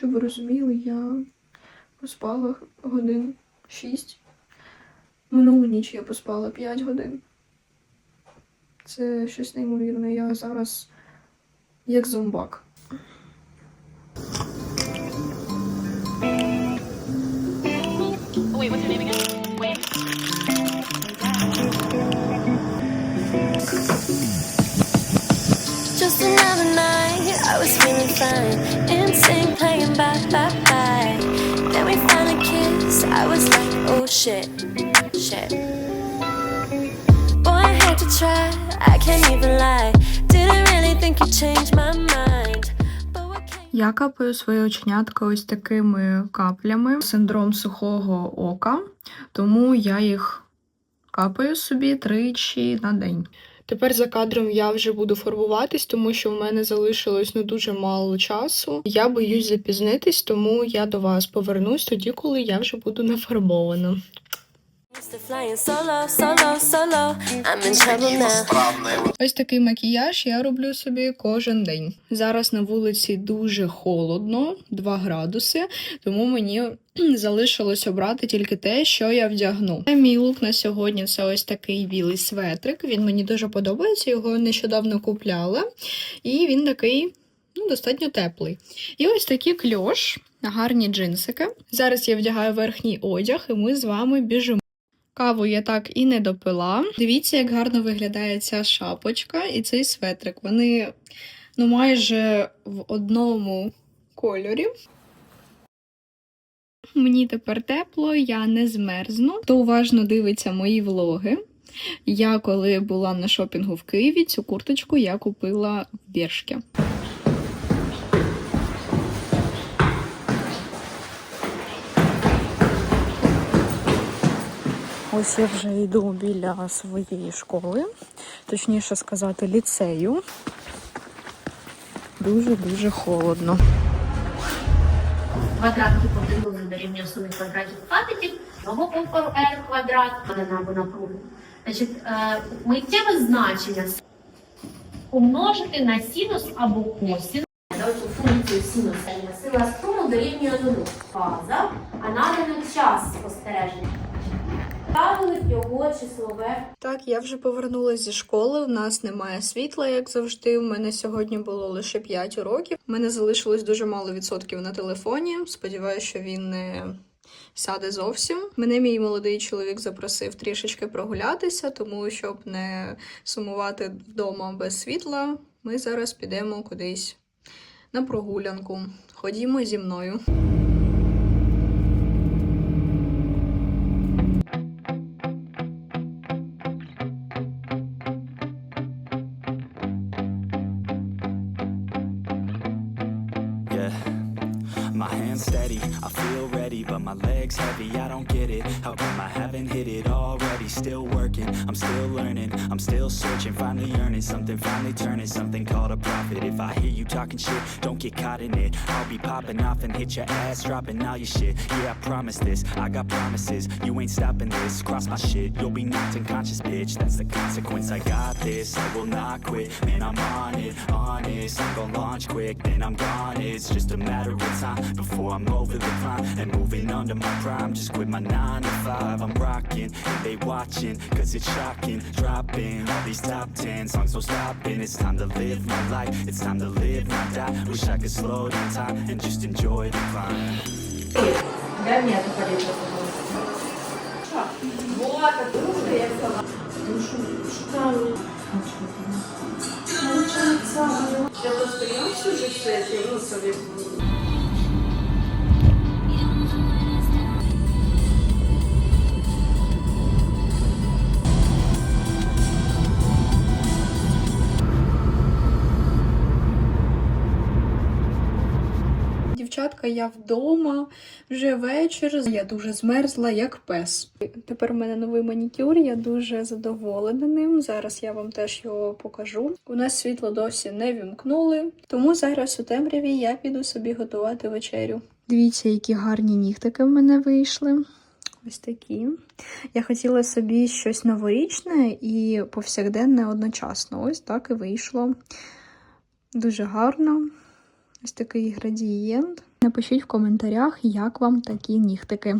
Щоб ви розуміли, я поспала годин 6. Минулу ніч я поспала 5 годин. Це щось неймовірне. Я зараз як зомбак. Wait, what's your name again? Wait. Just another night, I was feeling fine. Bye bye bye. Then we finally kissed. I was like, oh shit, shit. Boy, I had to try. I can't even lie. Didn't really think you'd change my mind. Я капаю своє оченятка ось такими каплями. Синдром сухого ока, тому я їх капаю собі тричі на день. Тепер за кадром я вже буду фарбуватись, тому що в мене залишилось не дуже мало часу. Я боюсь запізнитись, тому я до вас повернусь тоді, коли я вже буду нафарбована. Ось такий макіяж я роблю собі кожен день. Зараз на вулиці дуже холодно, 2 градуси, тому мені залишилось обрати тільки те, що я вдягну. Мій лук на сьогодні це ось такий білий светрик. Він мені дуже подобається, його нещодавно купляла, і він такий. Ну, достатньо теплий. І ось такі кльош, гарні джинсики. Зараз я вдягаю верхній одяг, і ми з вами біжимо. Каву я так і не допила. Дивіться, як гарно виглядає ця шапочка і цей светрик. Вони ну, майже в одному кольорі. Мені тепер тепло, я не змерзну. Хто уважно дивиться мої влоги. Я коли була на шопінгу в Києві, цю курточку я купила в Бершке. Ось я вже йду біля своєї школи, точніше сказати, ліцею. Дуже-дуже холодно. квадрат гіпотенузи дорівнює сумі квадратів катетів, нового опору r квадрат, або напругу. Значить, е, миттєве значення помножити на синус або косинус. Давайте функцію синуса сила струму дорівнює нулю. Фаза, а надано час спостереження. Ставили його числове Так, я вже повернулася зі школи. У нас немає світла, як завжди. У мене сьогодні було лише 5 уроків. У мене залишилось дуже мало відсотків на телефоні. Сподіваюся, що він не сяде зовсім. Мене мій молодий чоловік запросив трішечки прогулятися, тому щоб не сумувати вдома без світла. Ми зараз підемо кудись на прогулянку. Ходімо зі мною. My hands steady, I feel ready, but my legs heavy, I don't get it. How come I haven't hit it already? Still working, I'm still learning, I'm still searching, finally earning something, finally turning something called a profit. If I you talking shit, don't get caught in it. I'll be popping off and hit your ass, dropping all your shit. Yeah, I promise this, I got promises, you ain't stopping this. Cross my shit, you'll be knocked unconscious, bitch. That's the consequence, I got this, I will not quit. Man, I'm on it, honest, I'm gonna launch quick, then I'm gone. It's just a matter of time before I'm over the prime and moving under my prime. Just quit my nine to five. I'm rocking, and they watching, cause it's shocking. Dropping all these top ten songs, no stopping. It's time to live my life, it's time to live, not die. Wish I could slow down time and just enjoy the climb. Дай мне это полезно. Вот, а душу я взяла. Душу шукаю. Я просто я всю жизнь с этим, ну, собі. Дівчатка, я вдома вже вечір. Я дуже змерзла, як пес. Тепер у мене новий манікюр, я дуже задоволена ним. Зараз я вам теж його покажу. У нас світло досі не вімкнули, тому зараз у темряві я піду собі готувати вечерю. Дивіться, які гарні нігтики в мене вийшли. Ось такі. Я хотіла собі щось новорічне і повсякденне одночасно. Ось так і вийшло. Дуже гарно. Ось такий градієнт. Напишіть в коментарях, як вам такі нігтики.